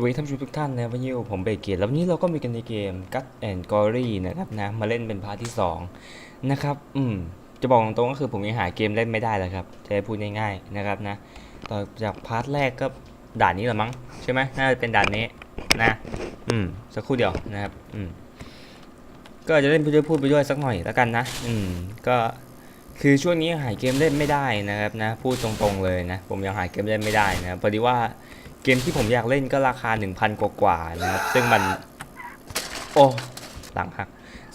วัสดีท่านผู้ชมทุกท่านนะวันนี้ผมเบเกตแล้ววันนี้เราก็มีกันในเกม Gut and Gory นะครับนะมาเล่นเป็นพาร์ทที่ 2 นะครับ อืม จะบอกตรงก็คือผมยังหาเกมเล่นไม่ได้เลยครับ จะพูดง่ายๆนะครับนะ ต่อจากพาร์ทแรกก็ด่านนี้หละมั้งใช่ไหมน่าจะเป็นด่านนี้นะ อืม สักครู่เดียวนะครับ อืม ก็จะเล่นพูดด้วยพูดไปด้วยสักหน่อยแล้วกันนะ อืม ก็คือช่วงนี้หาเกมเล่นไม่ได้นะครับนะ พูดตรงๆเลยนะ ผมยังหาเกมเล่นไม่ได้นะพอดีว่า เกมที่ผมอยากเล่นก็ราคา 1,000 กว่ากว่าๆนะครับ ซึ่งมัน โอ้หลังหัก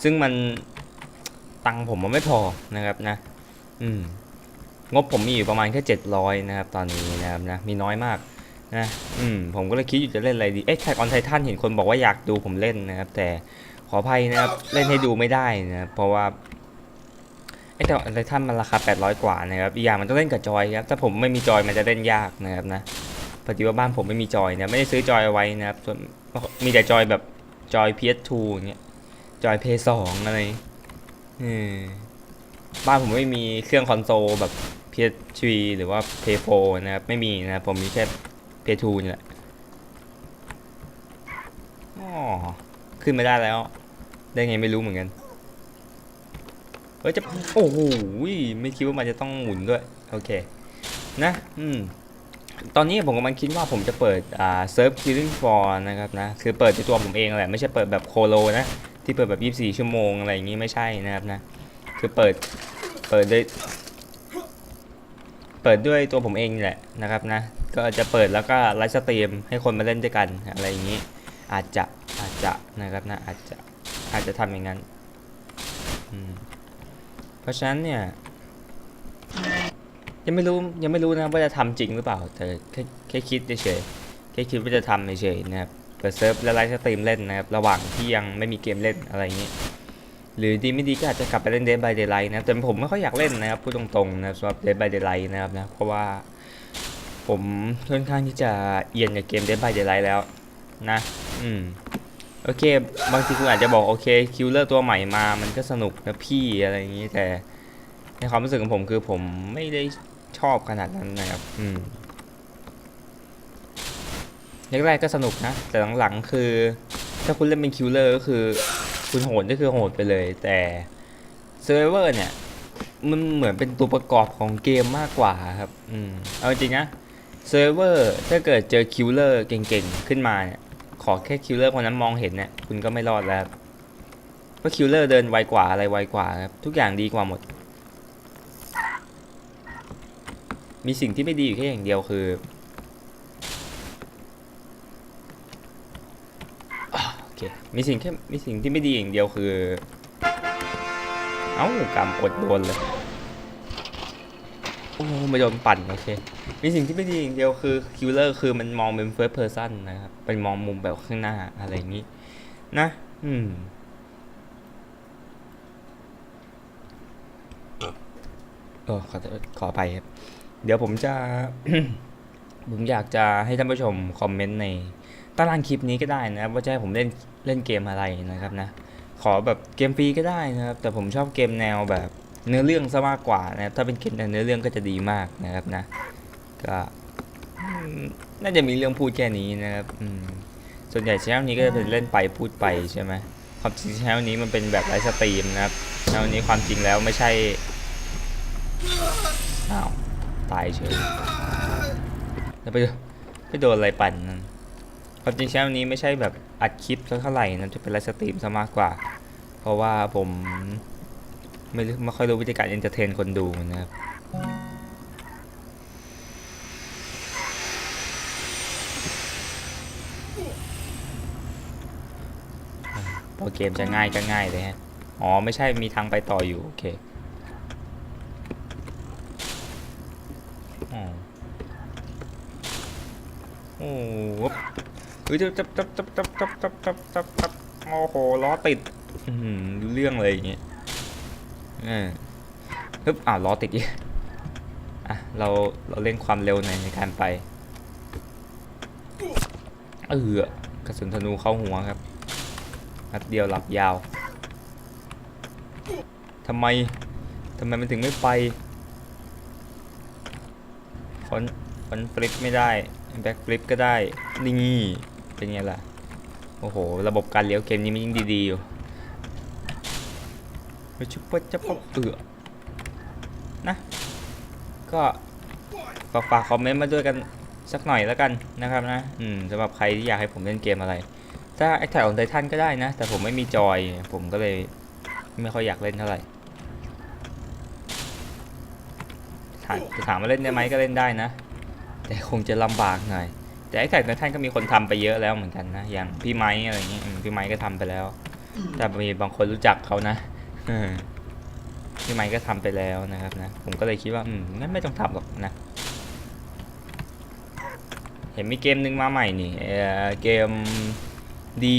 ซึ่งมันตังค์ผมมันไม่พอนะครับนะ อืม งบผมมีอยู่ประมาณแค่ 700 นะครับ ตอนนี้นะครับนะ มีน้อยมากนะ อืม ผมก็เลยคิดอยู่จะเล่นอะไรดี เอ๊ะแท็กออนไททันเห็นคนบอกว่าอยากดูผมเล่นนะครับ แต่ขออภัยนะครับ เล่นให้ดูไม่ได้นะครับ เพราะว่าไอ้แต่ไททันมันราคา 800 กว่านะครับ อีกอย่างมันต้องเล่นกับจอยครับ ถ้าผมไม่มีจอยมันจะเล่นยากนะครับนะ พอดีว่าบ้านผมไม่มีจอยนะไม่ได้ซื้อจอยเอาไว้นะครับส่วนมีแต่จอยแบบจอย PS2 อย่างเงี้ยจอย PS2 อะไรบ้านผมไม่มีเครื่องคอนโซลแบบ PS3 หรือว่า PS4 นะครับไม่มีนะครับผมมีแค่ PS2 นี่แหละอ๋อขึ้นไม่ได้แล้ว ได้ไงไม่รู้เหมือนกันเฮ้ยจะโอ้โหไม่คิดว่ามันจะต้องหมุนด้วย โอเค นะ อืม ตอนนี้ผมกำลังคิดว่าผมจะเปิดอ่าเซิร์ฟ Killing Floor นะครับนะคือเปิดในตัวผมเองแหละไม่ใช่เปิดแบบโคโลนะที่เปิดแบบ 24 ชั่วโมงอะไรอย่างงี้ไม่ใช่นะครับนะคือเปิดเปิดด้วยเปิดด้วยตัวผมเองแหละนะครับนะก็จะเปิดแล้วก็ไลฟ์สตรีมให้คนมาเล่นด้วยกันอะไรอย่างงี้ อาจจะอาจจะนะครับนะอาจจะอาจจะทำอย่างนั้นเพราะฉะนั้นเนี่ย ยังไม่รู้ยังไม่รู้นะว่าจะทำจริงหรือเปล่า แต่แค่แค่คิดเฉยแค่คิดว่าจะทำเฉยนะครับเปิดเซิร์ฟและไลฟ์สตรีมเล่นนะครับ ระหว่างที่ยังไม่มีเกมเล่นอะไรอย่างนี้ หรือดีไม่ดีก็อาจจะกลับไปเล่น Dead by Daylight นะครับ แต่ผมไม่ค่อยอยากเล่นนะครับ พูดตรงๆนะครับสำหรับ Dead by Daylight นะครับนะ เพราะว่าผมค่อนข้างที่จะเอียนกับเกม Dead by Daylight แล้วนะ อืม โอเค บางทีคุณอาจจะบอกโอเค คิลเลอร์ตัวใหม่มา มันก็สนุกนะพี่อะไรอย่างนี้แต่ ในความรู้สึกของผมคือผมไม่ได้ชอบขนาดนั้นนะครับ อืมแรกๆก็สนุกนะ แต่หลังๆคือ ถ้าคุณเล่นเป็นคิลเลอร์ก็คือ คุณโหดก็คือโหดไปเลย แต่เซิร์เวอร์เนี่ย มันเหมือนเป็นตัวประกอบของเกมมากกว่าครับ อืม เอาจริงนะเซิร์ฟเวอร์ถ้าเกิดเจอคิลเลอร์เก่งๆ ขึ้นมาเนี่ยขอแค่คิลเลอร์คนนั้นมองเห็นเนี่ยคุณก็ไม่รอดแล้วเพราะคิลเลอร์เดินไวกว่าอะไรไวกว่าครับ ทุกอย่างดีกว่าหมด มีสิ่งที่ไม่ดีอยู่แค่อย่างเดียวคือ โอเค มีสิ่งแค่ มีสิ่งที่ไม่ดีอย่างเดียวคือ เอ้ากำอดโดนเลย โอ้ม่โดนปั่นโอเค มีสิ่งที่ไม่ดีอย่างเดียวคือคิลเลอร์คือมันมองเป็น first person นนะครับ เป็นมองมุมแบบข้างหน้าอะไรอย่างนี้ นะ อืมเออขอขออภัยครับ เดี๋ยวผมจะ ผมอยากจะให้ท่านผู้ชมคอมเมนต์ในตารางคลิปนี้ก็ได้นะครับว่าจะให้ผมเล่นเล่นเกมอะไรนะครับนะ ขอแบบเกมฟรีก็ได้นะครับ แต่ผมชอบเกมแนวแบบเนื้อเรื่องซะมากกว่านะครับถ้าเป็นเกมแนวเนื้อเรื่องก็จะดีมากนะครับนะ ก็น่าจะมีเรื่องพูดแค่นี้นะครับส่วนใหญ่ช่องนี้ก็จะเป็นเล่นไปพูดไปใช่ไหมความจริงช่องนี้มันเป็นแบบไลฟ์สตรีมนะครับช่องนี้ความจริงแล้วไม่ใช่อ้าว ตายเฉยแล้วไปไปโดนอะไรปั่นนั่นความจริงแชนลนี้ไม่ใช่แบบอัดคลิปสักเท่าไหร่นะจะเป็นไลฟ์สตรีมซะมากกว่า เพราะว่าผมไม่ไม่ค่อยรู้วิธีการเอนเตอร์เทนคนดูนะครับพอเกมจะง่ายก็ง่ายเลยฮะ อ๋อ ไม่ใช่มีทางไปต่ออยู่ โอเค อ๋อโอ้โห้ยจับจับจับจับจับจับจับจับจับจับโอ้โหล้อติดเรื่องเลยอย่างเงี้ยเออฮึบอ่าวล้อติดอีกอะเราเราเล่นความเร็วหน่อยในการไปเออกระสุนธนูเข้าหัวครับนัดเดียวหลับยาวทำไมทำไมมันถึงไม่ไปฟอนฟอนฟลิปไม่ได้แบ็กฟลิปก็ได้นี่ เเป็นไงล่ะ โอ้โห ระบบการเลี้ยวเกมนี้มันยิ่งดีๆอยู่ไปชุบปะจะปะเอือนะ ก็ฝากฝากคอมเมนต์มาด้วยกันสักหน่อยแล้วกันนะครับนะ อืมสำหรับใครที่อยากให้ผมเล่นเกมอะไร ถ้าแอคแท็กของไททันก็ได้นะ แต่ผมไม่มีจอย ผมก็เลยไม่ค่อยอยากเล่นเท่าไหร่ถามจะถามว่าเล่นได้ไหมก็เล่นได้นะ แต่คงจะลำบากหน่อย แต่แอคแท็กไททันก็มีคนทำไปเยอะแล้วเหมือนกันนะอย่างพี่ไม้อะไรอย่างเงี้ยอืมพี่ไม้ก็ทำไปแล้ว แต่มีบางคนรู้จักเขานะเออพี่ไม้ก็ทำไปแล้วนะครับนะผมก็เลยคิดว่าอืมงั้นไม่ต้องทำหรอกนะ เห็นมีเกมหนึ่งมาใหม่นี่เอ่อเกมดี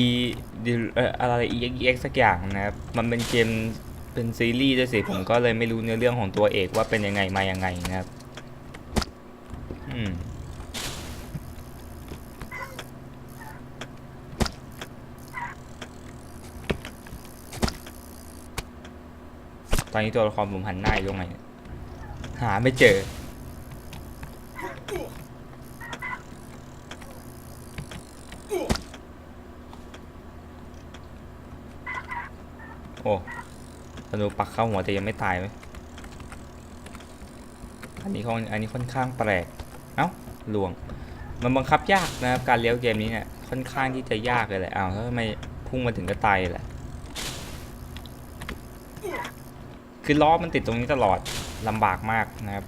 ดีเอ่ออะไร EX สักอย่างนะครับมันเป็นเกมเป็นซีรีส์ด้วยสิผมก็เลยไม่รู้เนื้อเรื่องของตัวเอกว่าเป็นยังไงมายังไงนะครับ อืม ตอนนี้ตัวละครผมหันหน้าอยู่ตรงไหนหาไม่เจอ โอ้ธนูปักเข้าหัวแต่ยังไม่ตายไหมอันนี้ค่อนอันนี้ค่อนข้างแปลก เอ้าลวง มันบังคับยากนะครับ การเลี้ยวเกมนี้เนี่ย ค่อนข้างที่จะยากเลยแหละอ้าวแล้วทำไมพุ่งมาถึงก็ตายแหละ คือล้อมันติดตรงนี้ตลอดลำบากมากนะครับ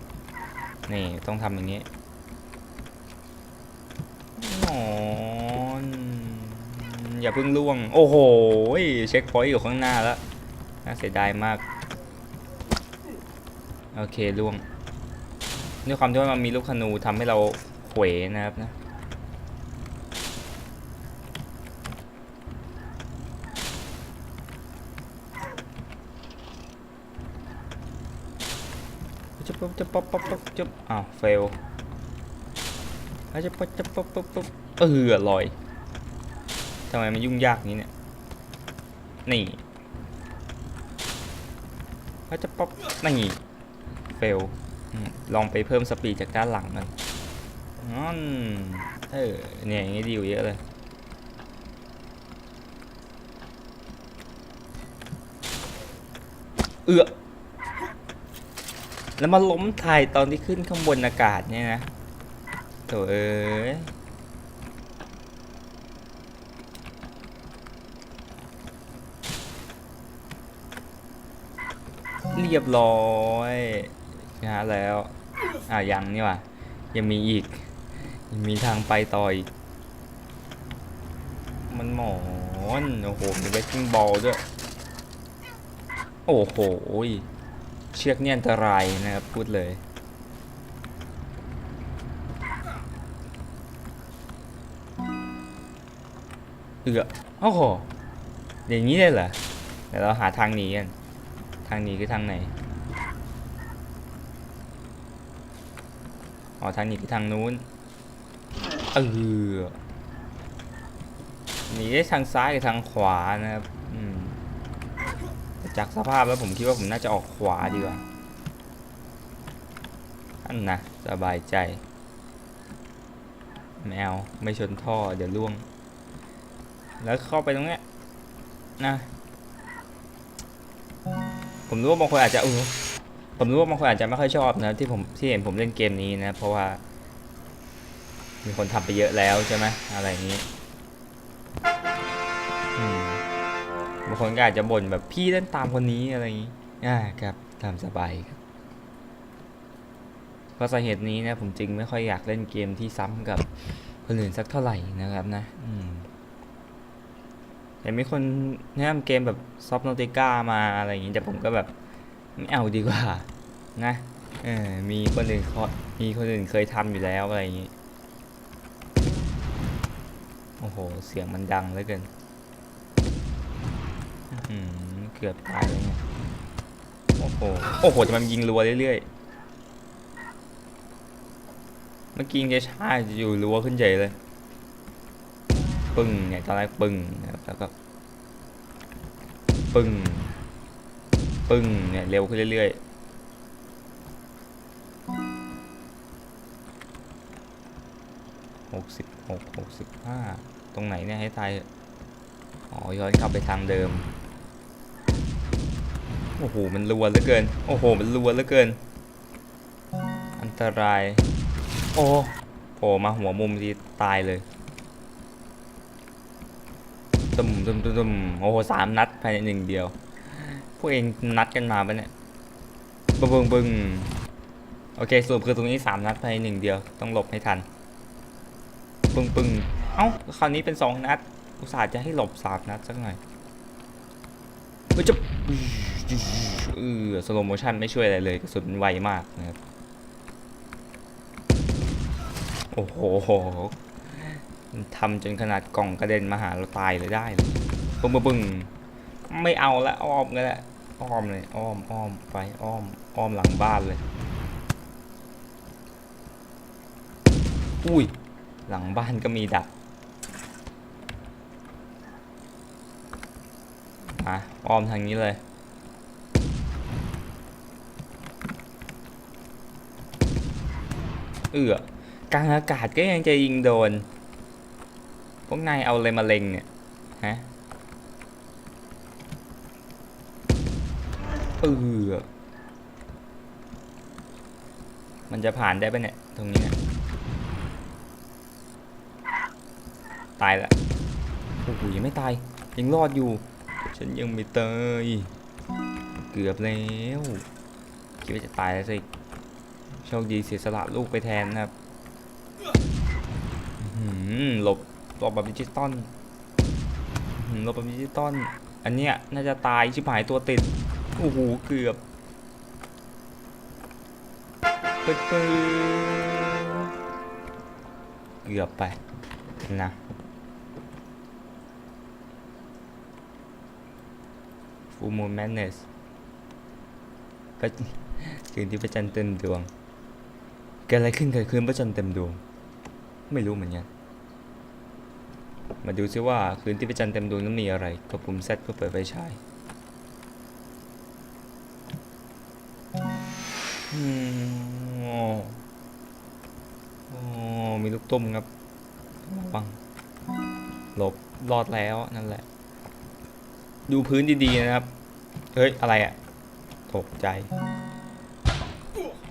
นี่ต้องทำอย่างนี้นอนอย่าเพิ่งล่วง โอ้โห เช็คพอยต์อยู่ข้างหน้าแล้วน่าเสียดายมาก โอเคล่วงด้วยความที่ว่ามันมีลูกธนูทำให้เราเขวนะครับนะ จะปุ๊บจะป๊บป๊บป๊บจะอ้าวเฟลจะป๊บจะป๊บป๊บป๊บเออลอยทำไมมันยุ่งยากนี้เนี่ย นี่จะป๊บนี่เฟลลองไปเพิ่มสปีดจากด้านหลังกันอืมเออเนี่ยอย่างงี้ดีอยู่เยอะเลยเอือ แล้วมาล้มถ่ายตอนที่ขึ้นข้างบนอากาศเนี่ยนะโถเอ้ยเรียบร้อยนะแล้ว อ่ายังนี่ว่ะยังมีอีก ยังมีทางไปต่ออีก มันหมอน โอ้โห มีเวกกิ้งบอลด้วย โอ้โห เชือกเนี่ยอันตรายนะครับพูดเลยเอือโอ้โหอย่างนี้เลยเหรอเดี๋ยวเราหาทางหนีกัน ทางหนีคือทางไหน อ๋อ ทางหนีคือทางนู้น เออหนีได้ทางซ้ายกับทางขวานะครับ จากสภาพแล้วผมคิดว่าผมน่าจะออกขวาดีกว่าอันนะสบายใจแมวไม่ชนท่อเดี๋ยวล่วง แล้วเข้าไปตรงเนี้ยนะ ผมรู้ว่าบางคนอาจจะเออผมรู้ว่าบางคนอาจจะไม่ค่อยชอบนะที่ผมที่เห็นผมเล่นเกมนี้นะ เพราะว่า มีคนทำไปเยอะแล้วใช่ไหมอะไรอย่างนี้างคนก็อาจจะบ่นแบบพี่เล่นตามคนนี้อะไรอย่างนี้อ่าครับตามสบายครับเพราะสาเหตุนี้นะผมจึงไม่ค่อยอยากเล่นเกมที่ซ้ำกับคนอื่นสักเท่าไหร่นะครับนะ อืมเห็นมีคนแนะนำเกมแบบซอฟโนติก้ามาอะไรอย่างนี้แต่ผมก็แบบไม่เอาดีกว่า นะเออมีคนอื่นเขามีคนอื่นเคยทำอยู่แล้วอะไรอย่างนี้ โอ้โห เสียงมันดังเหลือเกิน อืมเกือบตายแล้วไงโอ้โห โอ้โหจะมันยิงรัวเรื่อยๆ เมื่อกี้ยังจะชาอยู่รัวขึ้นใหญ่เลย ปึ้งเนี่ยตอนแรกปึ้งนะครับแล้วก็ปึ้ง ปึ้งเนี่ยเร็วขึ้นเรื่อยๆหกสิบหกหกสิบห้าตรงไหนเนี่ยให้ตายอ๋อย้อนกลับไปทางเดิม โอ้โห มันรัวเหลือเกิน โอ้โห มันรัวเหลือเกิน อันตราย โอ้โผล่มาหัวมุมทีตายเลยตึมตึมตึมตึมโอ้โหสามนัดภายในหนึ่งเดียว พวกเองนัดกันมาปะเนี่ยบึ้งบึ้งบึ้งโอเคสรุปคือตรงนี้สามนัดภายในหนึ่งเดียว ต้องหลบให้ทันปึ้งปึ้งเอ้า คราวนี้เป็นสองนัด อุตส่าห์จะให้หลบสามนัดสักหน่อยเฮ้ยจะ เออสโลโมชันไม่ช่วยอะไรเลยกระสุนไวมากนะครับโอ้โหทำจนขนาดกล่องกระเด็นมาหาเราตายเลยได้เลยปึ้งปึ้งไม่เอาละอ้อมกันละอ้อมเลยอ้อมอ้อมไปอ้อมอ้อมหลังบ้านเลย อุ้ย หลังบ้านก็มีดักมาอ้อมทางนี้เลย เอือกลางอากาศก็ยังจะยิงโดน พวกนายเอาอะไรมาเล็งเนี่ย ฮะ เอือมันจะผ่านได้ปะเนี่ย ตรงนี้เนี่ยตายละโอ้โหยังไม่ตาย ยังรอดอยู่ ฉันยังไม่ตาย เกือบแล้ว คิดว่าจะตายแล้วสิ โชคดีเสียสละลูกไปแทนนะครับหลบหลบแบบดิจิตอลอื้อหือหลบแบบดิจิตอลอันเนี้ยน่าจะตายชิบหายตัวติด โอ้โห เกือบปึ๊ดปึ๊เกือบไปนะ Full Moon Madness พระคืนที่พระจันทร์เต็มดวง เกิดอะไรขึ้นเกิดคืนพระจันทร์เต็มดวง ไม่รู้เหมือนกันมาดูซิว่าคืนที่พระจันทร์เต็มดวงนั้นมีอะไรกดปุ่ม Z เพื่อเปิดไฟฉายอืมโอ้โอ้มีลูกตุ้มครับระวังหลบรอดแล้วนั่นแหละ ดูพื้นดีๆนะครับ เฮ้ย อะไรอะตกใจ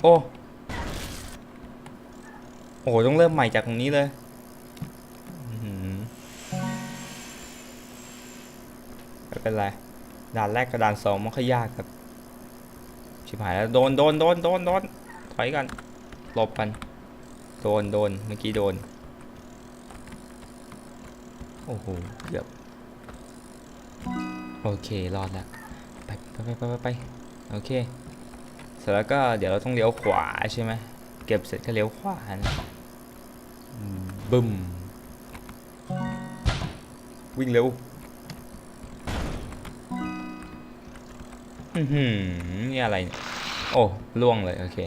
โอ้ โอ้โห ต้องเริ่มใหม่จากตรงนี้เลยไม่เป็นไร ด่านแรกกับด่านสองมันค่อยยากครับชิบหายแล้ว โดนโดนโดนโดนโดนถอยกันหลบกันโดนโดนเมื่อกี้โดน โอ้โหเกือบโอเค รอดแล้วไปไปไปไปไปไปโอเค เสร็จแล้วก็เดี๋ยวเราต้องเลี้ยวขวาใช่ไหมเก็บเสร็จก็เลี้ยวขวานะ บึ้มวิ่งเร็วอือหือนี่อะไร โอ้ล่วงเลย โอเค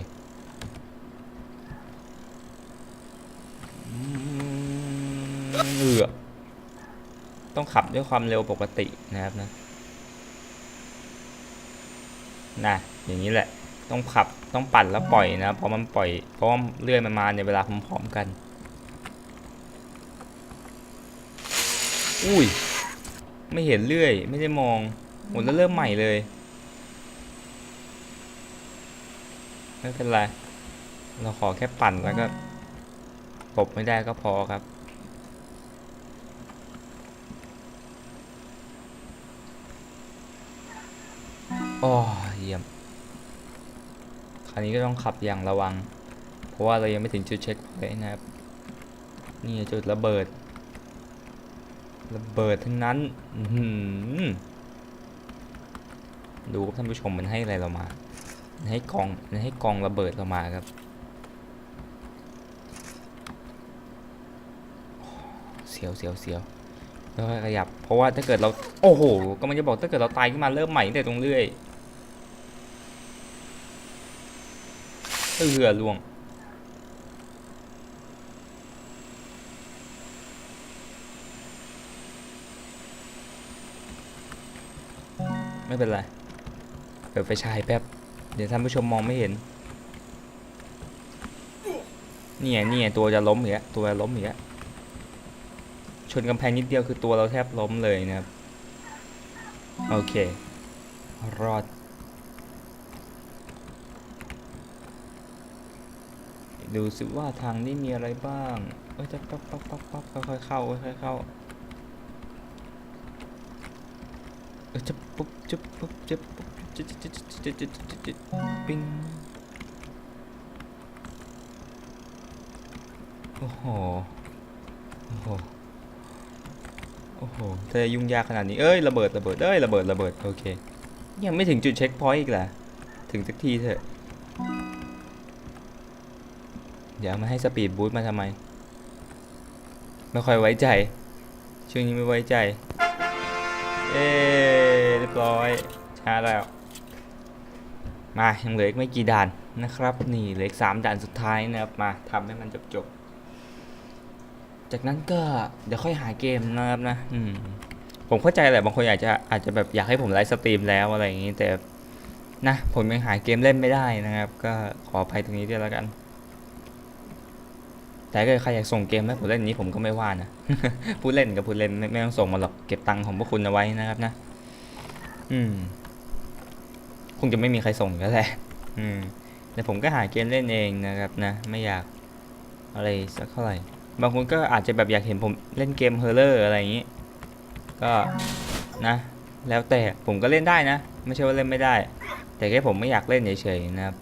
เอือต้องขับด้วยความเร็วปกตินะครับนะนะอย่างนี้แหละ ต้องขับต้องปั่นแล้วปล่อยนะ เพราะมันปล่อยเพราะว่าเลื่อยมันมาในเวลาพร้อมๆกัน อุ้ย ไม่เห็นเลื่อย ไม่ได้มองหมดแล้วเริ่มใหม่เลย ไม่เป็นไร เราขอแค่ปั่นแล้วก็ตบไม่ได้ก็พอครับโอ้เยี่ยม คราวนี้ก็ต้องขับอย่างระวัง เพราะว่าเรายังไม่ถึงจุดเช็คพอยต์นะครับ นี่จุดระเบิด ระเบิดทั้งนั้นดูครับท่านผู้ชมมันให้อะไรเรามา ให้กองให้กองระเบิดเรามาครับ เสียวเสียวเสียวแล้วค่อยขยับ เพราะว่าถ้าเกิดเรา โอ้โห ก็มันจะบอกถ้าเกิดเราตายขึ้นมาเริ่มใหม่ตั้งแต่ตรงเรื่อยเออล่วง ไม่เป็นไรเปิดไฟฉายแป๊บ เดี๋ยวท่านผู้ชมมองไม่เห็นเนี่ยเนี่ยตัวจะล้มอีกแล้วตัวล้มอีกแล้วชนกำแพงนิดเดียวคือตัวเราแทบล้มเลยนะครับ โอเค รอดดูสิว่าทางนี้มีอะไรบ้างเอ้ยจะปั๊บปั๊บปั๊บปั๊บค่อยๆเข้าค่อยๆเข้าเออจะ ปุ๊บจุ๊บปุ๊บจุ๊บปุ๊บจุ๊บจุ๊บจุ๊บจุ๊บจุ๊บจุ๊บปิ้งโอ้โห โอ้โห โอ้โหจะยุ่งยากขนาดนี้ เอ้ยระเบิดระเบิดเอ้ยระเบิดระเบิด โอเค ยังไม่ถึงจุดเช็คพอยต์อีกเหรอถึงสักทีเถอะ เดี๋ยวมาให้สปีดบูสต์มาทำไม ไม่ค่อยไว้ใจ ช่วงนี้ไม่ไว้ใจ เอ๊ รียบร้อยช้าแล้วมายังเหลืออีกไม่กี่ด่านนะครับ นี่เหลืออีกสามด่านสุดท้ายนะครับมาทำให้มันจบจบๆจากนั้นก็เดี๋ยวค่อยหาเกมนะครับนะอืมผมเข้าใจแหละบางคนอาจจะอาจจะแบบอยากให้ผมไลฟ์สตรีมแล้วอะไรอย่างนี้แต่นะผมยังหาเกมเล่นไม่ได้นะครับ ก็ขออภัยตรงนี้ด้วยแล้วกัน แต่ถ้าเกิดใครอยากส่งเกมให้ผมเล่นนี้ผมก็ไม่ว่านะพูดเล่นกับพูดเล่นไม่ไม่ต้องส่งมาหรอกเก็บตังค์ของพวกคุณเอาไว้นะครับนะ อืม คงจะไม่มีใครส่งแล้วแหละ อืม แต่ผมก็หาเกมเล่นเองนะครับนะ ไม่อยากอะไรสักเท่าไหร่ บางคนก็อาจจะแบบอยากเห็นผมเล่นเกมเฮอร์เลอร์อะไรอย่างนี้ ก็นะ แล้วแต่ผมก็เล่นได้นะ ไม่ใช่ว่าเล่นไม่ได้ แต่แค่ผมไม่อยากเล่นเฉยๆนะครับ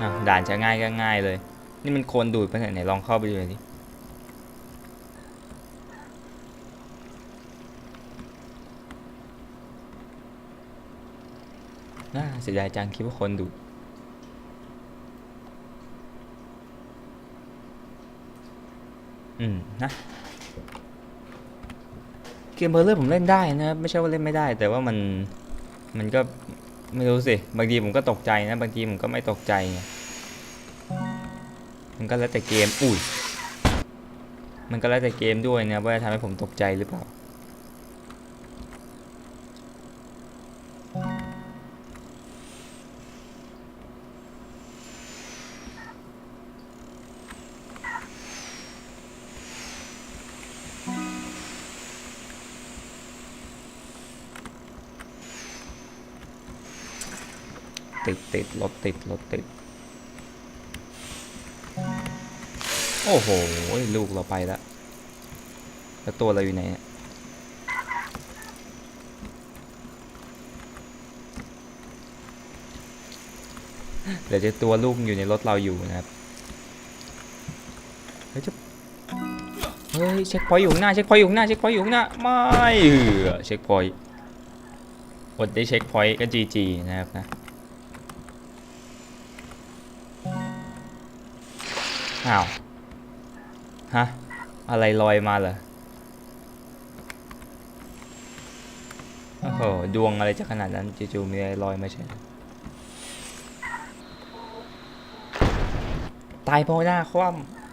อะด่านจะง่ายก็ง่ายเลย นี่มันโคลนดูดไปไหนไหนลองเข้าไปดูหน่อยดิ น่าเสียดายจังคิดว่าคนดูอืมนะเกมเพลเลอร์ผมเล่นได้นะครับไม่ใช่ว่าเล่นไม่ได้ แต่ว่ามันมันก็ไม่รู้สิบางทีผมก็ตกใจนะ บางทีผมก็ไม่ตกใจไงมันก็แล้วแต่เกมอุ้ยมันก็แล้วแต่เกมด้วยนะว่าจะทำให้ผมตกใจหรือเปล่า รถติด รถติด โอ้โห ลูกเราไปแล้ว แล้วตัวเราอยู่ไหนเดี๋ยวจะตัวลูกอยู่ในรถเราอยู่นะครับเฮ้ยจะเฮ้ยเช็คพอยต์อยู่ข้างหน้าเช็คพอยต์อยู่ข้างหน้าเช็คพอยต์อยู่ข้างหน้าไม่เออเช็คพอยต์อดได้เช็คพอยต์ก็จีจีนะครับนะ อ้าว ฮะ อะไรลอยมาเหรอ โอ้โห ดวงอะไรจะขนาดนั้นจู่ๆมีอะไรลอยมาใช่ไหมตายเพราะหน้าคว่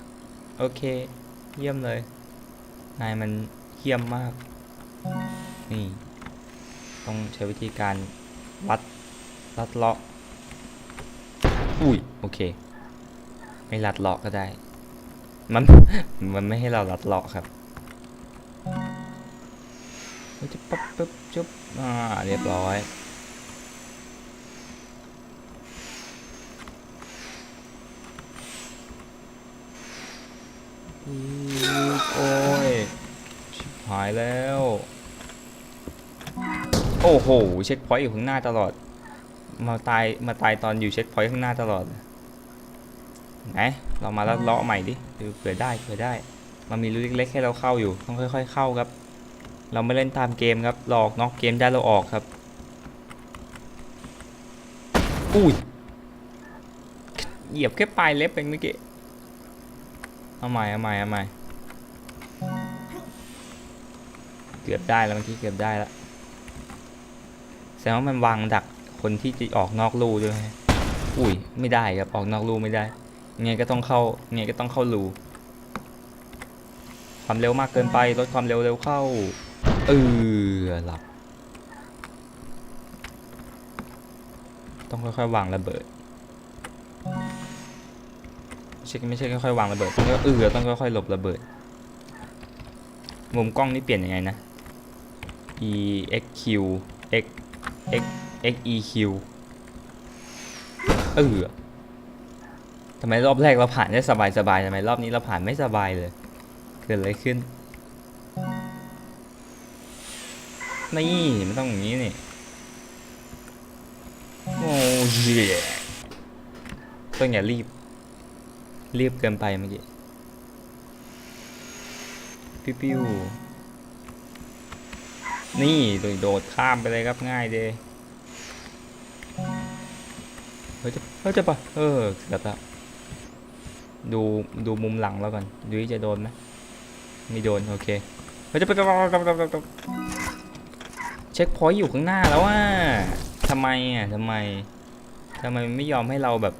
ำโอเค เยี่ยมเลย นายมันเยี่ยมมาก นี่ ต้องใช้วิธีการวัดลัดเลาะ อุ้ย โอเค ไม่ลัดเลาะก็ได้ มัน มันไม่ให้เราลัดเลาะครับจุ๊บปั๊บปุ๊บจุ๊บอ่าเรียบร้อยโอ้ย ชิบหายแล้ว โอ้โห เช็คพอยต์อยู่ข้างหน้าตลอด มาตาย มาตายตอนอยู่เช็คพอยต์ข้างหน้าตลอด ไหนเรามาแล้วเลาะใหม่ดิดูเผื่อได้เผื่อได้ มันมีรูเล็กๆให้เราเข้าอยู่ ต้องค่อยๆเข้าครับ เราไม่เล่นตามเกมครับ หลอกนอกเกมได้เราออกครับ อุ้ย เหยียบแค่ปลายเล็บเองเมื่อกี้ เอาใหม่เอาใหม่เอาใหม่ เกือบได้แล้วเมื่อกี้เกือบได้แล้วแสดงว่ามันวางดักคนที่จะออกนอกรูด้วยไหมอุ้ย ไม่ได้ครับ ออกนอกรูไม่ได้ ไงก็ต้องเข้าไงก็ต้องเข้ารูความเร็วมากเกินไปลดความเร็วเร็วเข้าเออหลับ ต้องค่อยๆวางระเบิดเชช่ไม่ใช่ค่อยๆวางระเบิดต้องเออต้องค่อยๆหลบระเบิด มุมกล้องนี่เปลี่ยนยังไงนะ e x q x x x e q เออำไมรอบแรกเราผ่านได้สบายๆทำไมรอบนี้เราผ่านไม่สบายเลย เกิดอะไรขึ้น นี่มันต้องอย่างนี้นี่ โอ้ยต้องอย่ารีบ รีบเกินไปเมื่อกี้ ปิ้วๆนี่โดยโดดข้ามไปเลยครับง่ายเดยเฮ้ยจะเฮ้ยจะปะเออเกือบแล้ว ดูดูมุมหลังแล้วก่อนดูว่าจะโดนไหมไม่โดนโอเคเฮ้ยจะไปกับกับกับกับเช็คพอยต์อยู่ข้างหน้าแล้วอะทำไมอะทำไมทำไมไม่ยอมให้เราแบบ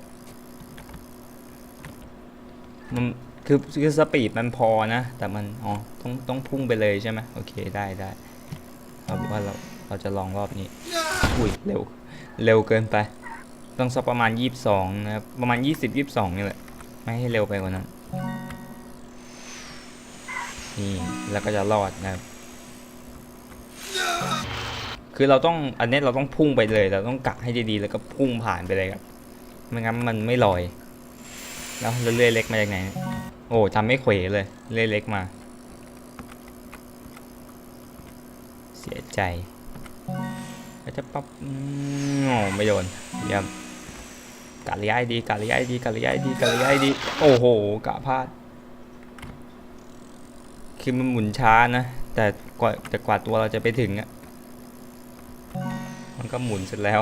มันคือคือสปีดมันพอนะ แต่มันอ๋อต้องต้องพุ่งไปเลยใช่ไหมโอเคได้ได้เอาว่าเราเราจะลองรอบนี้อุ้ยเร็วเร็วเกินไป ต้องสักประมาณยี่สิบสองนะครับ ประมาณยี่สิบยี่สิบสองนี่แหละ ไม่ให้เร็วไปกว่านั้น นี่แล้วก็จะรอดนะครับ คือเราต้องอันนี้เราต้องพุ่งไปเลย เราต้องกะให้ดีๆ แล้วก็พุ่งผ่านไปเลยครับ ไม่งั้นมันไม่ลอย แล้วเลื่อยเล็กมาจากไหน โอ้ทำไม่เขวเลยเลื่อยเล็กมา เสียใจแล้วจะปั๊บอืมโอ้ไม่โดนเยี่ยม กะระยะดีกะระยะดีกะระยะดีกะระยะดีโอ้โหกะพลาดคือมันหมุนช้านะ แต่กว่าแต่กว่าตัวเราจะไปถึงอะมันก็หมุนเสร็จแล้ว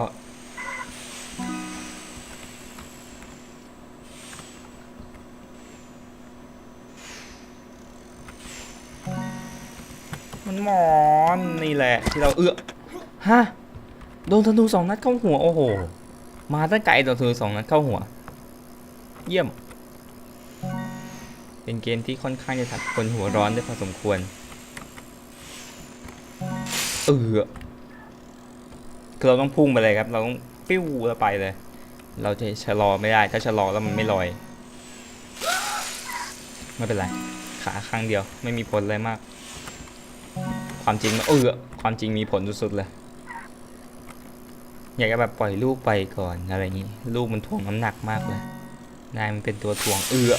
มันหมอนนี่แหละที่เราเอื้อฮะโดนธนูสองนัดเข้าหัวโอ้โห มาตั้งไกลโดนธนูสองนัดเข้าหัว เยี่ยม เป็นเกมที่ค่อนข้างจะทัดคนหัวร้อนได้พอสมควร เออคือเราต้องพุ่งไปเลยครับ เราต้องปิ้วแล้วไปเลย เราจะชะลอไม่ได้ ถ้าชะลอแล้วมันไม่ลอย ไม่เป็นไร ขาข้างเดียว ไม่มีผลอะไรมาก ความจริงเออความจริงมีผลสุดๆเลย อยากจะแบบปล่อยลูกไปก่อนอะไรอย่างนี้ ลูกมันถ่วงน้ำหนักมากเลย นายมันเป็นตัวถ่วงเอือ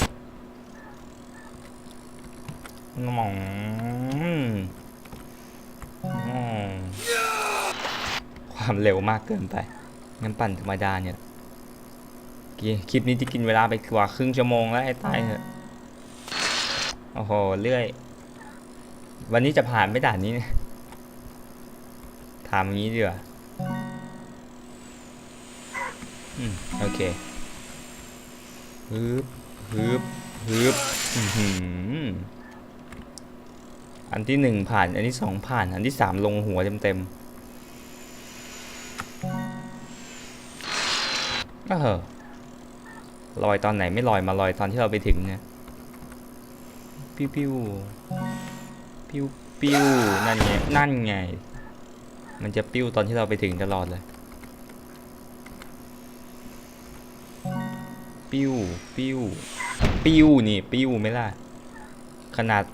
หมองความเร็วมากเกินไปงั้นปั่นธรรมดาเนี่ยคลิปนี้ที่กินเวลาไปกว่าครึ่งชั่วโมงแล้วไอ้ตายเถอะโอ้โหเรื่อย วันนี้จะผ่านไม่ด่านนี้เนี่ยถามอย่างนี้ดีกว่า อืมโอเคฮึบฮึบฮึบอืออันที่หนึ่งผ่าน อันที่สองผ่าน อันที่สามลงหัวเต็มเต็มเออลอยตอนไหนไม่ลอยมาลอยตอนที่เราไปถึงเนี่ยปิ้วปิ้วปิ้วปิ้วนั่นไงนั่นไง มันจะปิ้วตอนที่เราไปถึงตลอดเลย ปิ้ว ปิ้ว ปิ้วนี่ ปิ้วไหมล่ะ ขนาด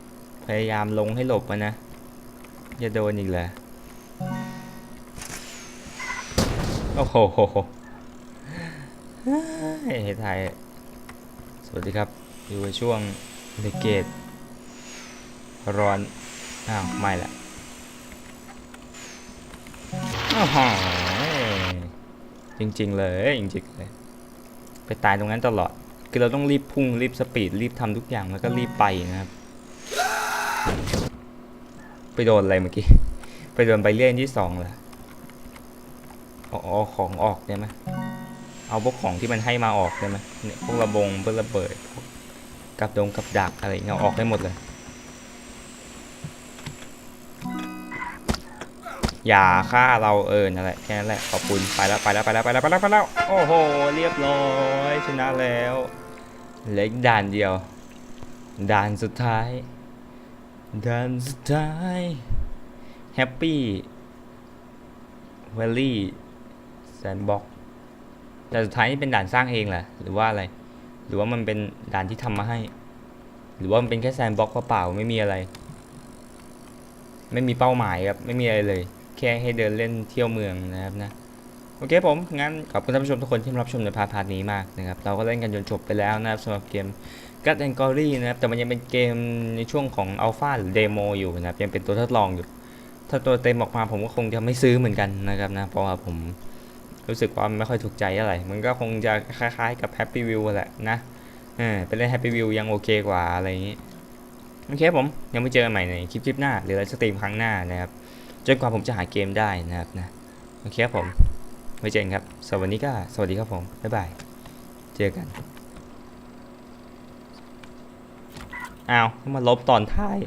พยายามลงให้หลบมานะอย่าโดนอีกเลยโอ้โหเฮ้ยไทยสวัสดีครับ อยู่ในช่วงเลเกตร้อน อ้าว ไม่ละอ้าวจริง ๆ เลย จริง ๆ เลย ไปตายตรงนั้นตลอด คือเราต้องรีบพุ่งรีบสปีดรีบทำทุกอย่างแล้วก็รีบไปนะครับ ไปโดนอะไรเมื่อกี้ ไปโดนใบเลื่อนที่สองเหรอเอาเอของออกได้ไหมเอาพวกของที่มันให้มาออกได้ไหมเนี่ยพวกระบงพวกระเบิดพวกกับดงกับดักอะไรเงี้ยออกได้หมดเลย อย่าฆ่าเราเออนั่นแหละแค่นั้นแหละขอบคุณไปแล้วไปแล้วไปแล้วไปแล้วไปแล้วไปแล้วโอ้โหเรียบร้อยชนะแล้วเลืออีกด่านเดียวด่านสุดท้ายด่านสุดท้ายแฮปปี้เวลลี่แซนบ็อกด่สุดท้ายนี่เป็นด่านสร้างเองเหรอหรือว่าอะไร หรือว่ามันเป็นด่านที่ทำมาให้ หรือว่ามันเป็นแค่แซนบ็อกเปล่าๆไม่มีอะไร ไม่มีเป้าหมายครับ ไม่มีอะไรเลย แค่ให้เดินเล่นเที่ยวเมืองนะครับนะโอเคผมงั้นขอบคุณท่านผู้ชมทุกคนที่มารับชมในพาร์ทพาร์ทนี้มากนะครับเราก็เล่นกันจนจบไปแล้วนะครับสำหรับเกมกั t แอนกอรี่นะครับแต่มันยังเป็นเกมในช่วงของอัลฟาหรือเดโมอยู่นะครับยังเป็นตัวทดลองอยู่ ถ้าตัวเต็มออกมาผมก็คงจะไม่ซื้อเหมือนกันนะครับนะเพราะว่าผมรู้สึกว่ามันไม่ค่อยถูกใจอะไรมันก็คงจะคล้ายๆกับ Happy View แหละนะเออเป็นเล่น Happy View ยังโอเคกว่าอะไรอย่างนี้โอเคผมยังไม่เจอใหม่ในคลิปคลิปหน้า หรือไลฟ์สตรีมครั้งหน้านะครับ จนกว่าผมจะหาเกมได้นะครับนะโอเคครับผมไว้เจอกันครับ สวัสดีก็สวัสดีครับผม บ๊ายบาย เจอกันอ้าวมาลบตอนท้าย